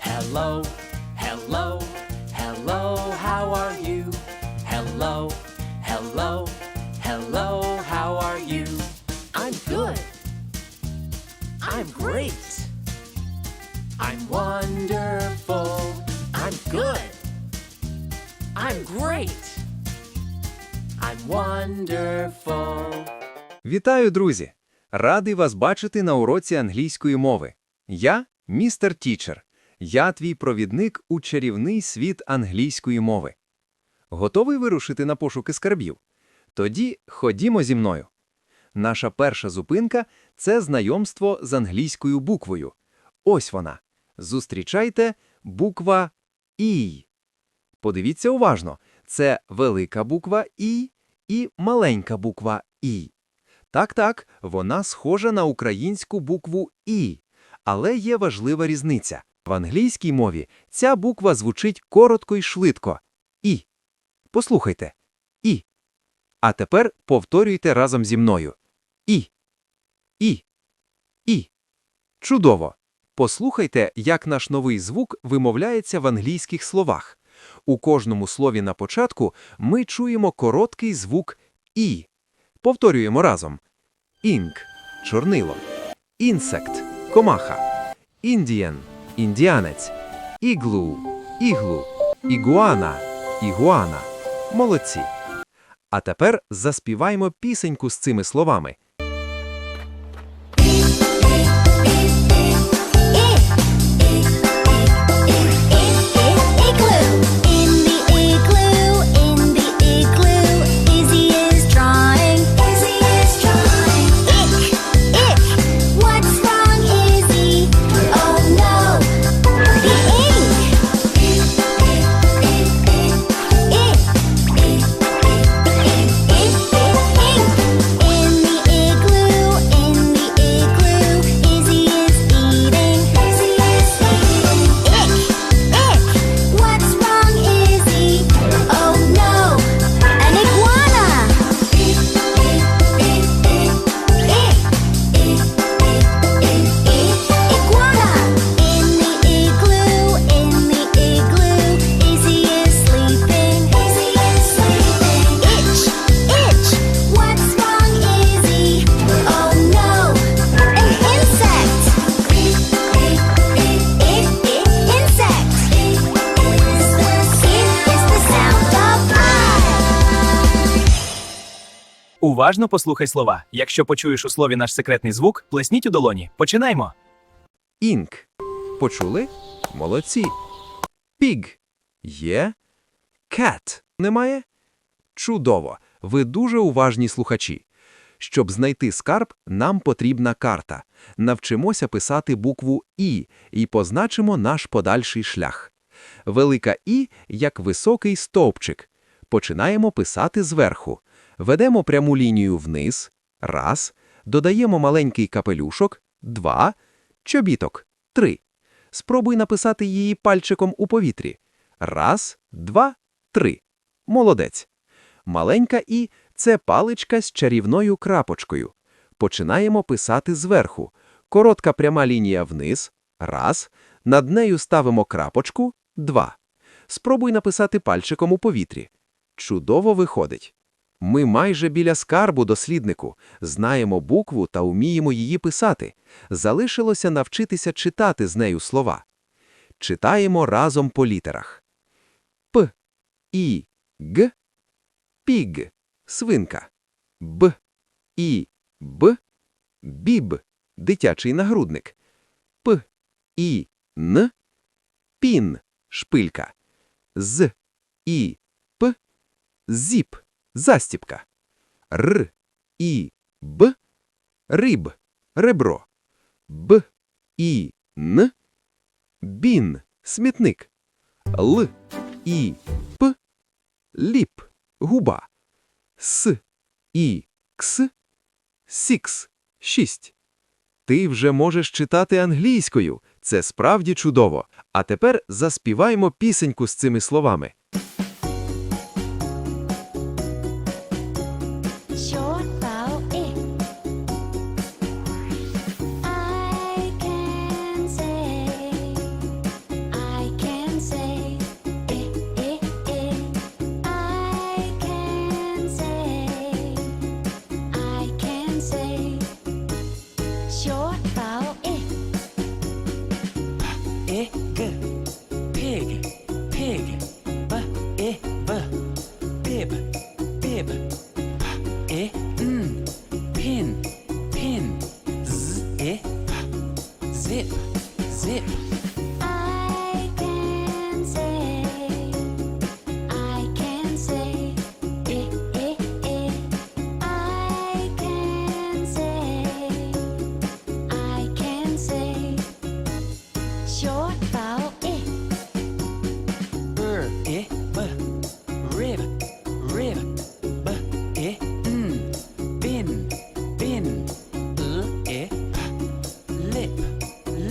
Hello, hello, hello, how are you? Вітаю, друзі! Радий вас бачити на уроці англійської мови. Я містер Тічер. Я твій провідник у чарівний світ англійської мови. Готовий вирушити на пошуки скарбів? Тоді ходімо зі мною. Наша перша зупинка це знайомство з англійською буквою. Ось вона. Зустрічайте буква І. Подивіться уважно: це велика буква І і маленька буква І. Так-так, вона схожа на українську букву І, але є важлива різниця. В англійській мові ця буква звучить коротко і швидко. І. Послухайте. І. А тепер повторюйте разом зі мною. І. І. І. Чудово. Послухайте, як наш новий звук вимовляється в англійських словах. У кожному слові на початку ми чуємо короткий звук І. Повторюємо разом. Ink – чорнило. Інсект – комаха. Індієн – індіанець. Іглу – іглу. Ігуана – ігуана. Молодці. А тепер заспіваймо пісеньку з цими словами. Уважно послухай слова. Якщо почуєш у слові наш секретний звук, плесніть у долоні. Починаймо. Інк. Почули? Молодці. Піг. Є. Кет. Немає? Чудово. Ви дуже уважні слухачі. Щоб знайти скарб, нам потрібна карта. Навчимося писати букву І і позначимо наш подальший шлях. Велика І як високий стовпчик. Починаємо писати зверху. Ведемо пряму лінію вниз. Раз. Додаємо маленький капелюшок. Два. Чобіток. Три. Спробуй написати її пальчиком у повітрі. Раз, два, три. Молодець. Маленька І – це паличка з чарівною крапочкою. Починаємо писати зверху. Коротка пряма лінія вниз. Раз. Над нею ставимо крапочку. Два. Спробуй написати пальчиком у повітрі. Чудово виходить. Ми майже біля скарбу, досліднику, знаємо букву та вміємо її писати. Залишилося навчитися читати з нею слова. Читаємо разом по літерах. П, І, Г, піг, свинка. Б, І, Б, біб, дитячий нагрудник. П, І, Н, пін, шпилька. З, І, П, зіп, застіпка. Р, І, Б, риб, ребро. Б, І, Н, бін, смітник. Л, І, П, ліп, губа. С, І, кс, сікс, шість. Ти вже можеш читати англійською. Це справді чудово. А тепер заспіваймо пісеньку з цими словами. short vowel e. E g. pig pig b eh b bib bib eh pin pin z eh zip zip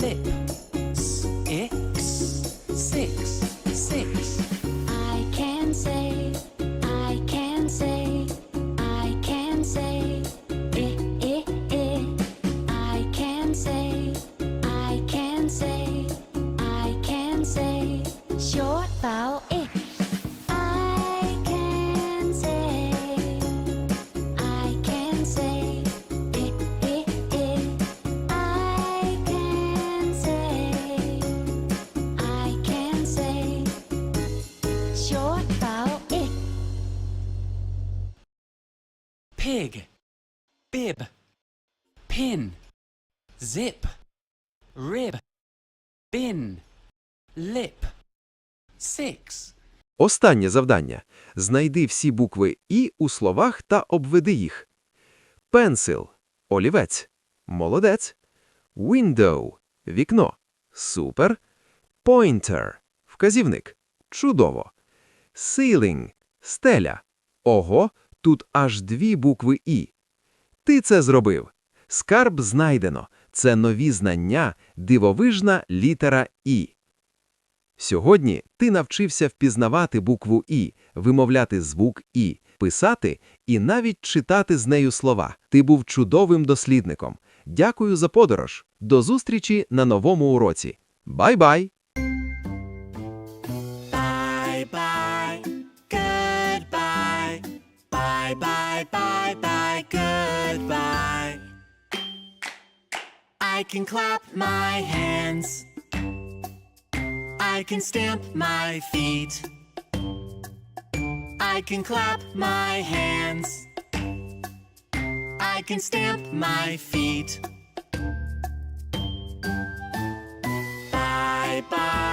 て。Bib, pin, zip, rib, bin, lip. Six. Останнє завдання. Знайди всі букви «і» у словах та обведи їх. Pencil – олівець. Молодець. Window – вікно. Супер. Pointer – вказівник. Чудово. Ceiling – стеля. Ого, тут аж дві букви «і». Ти це зробив. Скарб знайдено. Це нові знання, дивовижна літера «і». Сьогодні ти навчився впізнавати букву І, вимовляти звук І, писати і навіть читати з нею слова. Ти був чудовим дослідником. Дякую за подорож. До зустрічі на новому уроці. Бай-бай! Bye bye bye bye, goodbye. I can clap my hands. I can stamp my feet. I can clap my hands. I can stamp my feet. Bye bye,